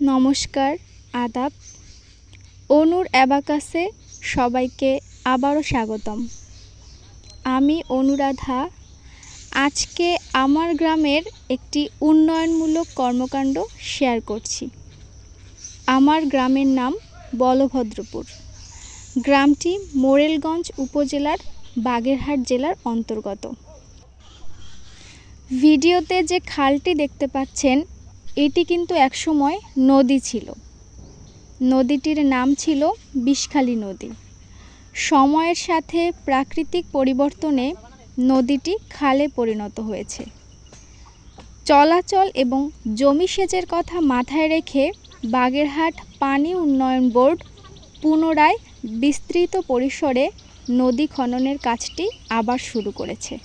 নমস্কার, আদাব। অনুর অ্যাবাকাসে সবাইকে আবারও স্বাগতম। আমি অনুরাধা। আজকে আমার গ্রামের একটি উন্নয়নমূলক কর্মকাণ্ড শেয়ার করছি। আমার গ্রামের নাম বলভদ্রপুর। গ্রামটি মোরেলগঞ্জ উপজেলার বাগেরহাট জেলার অন্তর্গত। ভিডিওতে যে খালটি দেখতে পাচ্ছেন এটি কিন্তু একসময় নদী ছিল। নদীটির নাম ছিল বিষখালী নদী। সময়ের সাথে প্রাকৃতিক পরিবর্তনে নদীটি খালে পরিণত হয়েছে। চলাচল এবং জমি সেচের কথা মাথায় রেখে বাগেরহাট পানি উন্নয়ন বোর্ড পুনরায় বিস্তৃত পরিসরে নদী খননের কাজটি আবার শুরু করেছে।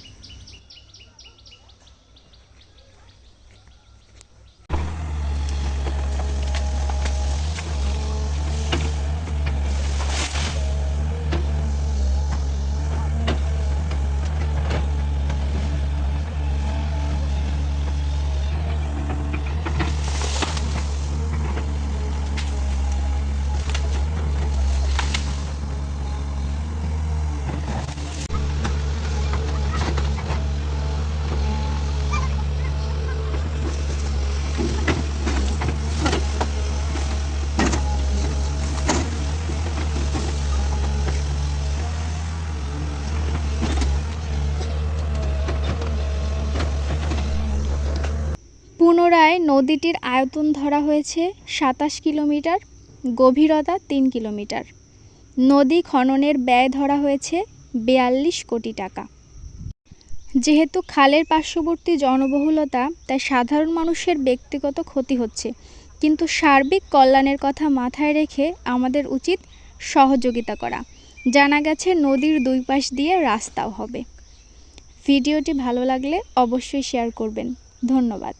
পুনরায় নদীটির আয়তন ধরা হয়েছে সাতাশ কিলোমিটার, গভীরতা তিন কিলোমিটার। নদী খননের ব্যয় ধরা হয়েছে বেয়াল্লিশ কোটি টাকা। যেহেতু খালের পার্শ্ববর্তী জনবহুলতা, তাই সাধারণ মানুষের ব্যক্তিগত ক্ষতি হচ্ছে। কিন্তু সার্বিক কল্যাণের কথা মাথায় রেখে আমাদের উচিত সহযোগিতা করা। জানা গেছে নদীর দুই পাশ দিয়ে রাস্তাও হবে। ভিডিওটি ভালো লাগলে অবশ্যই শেয়ার করবেন। ধন্যবাদ।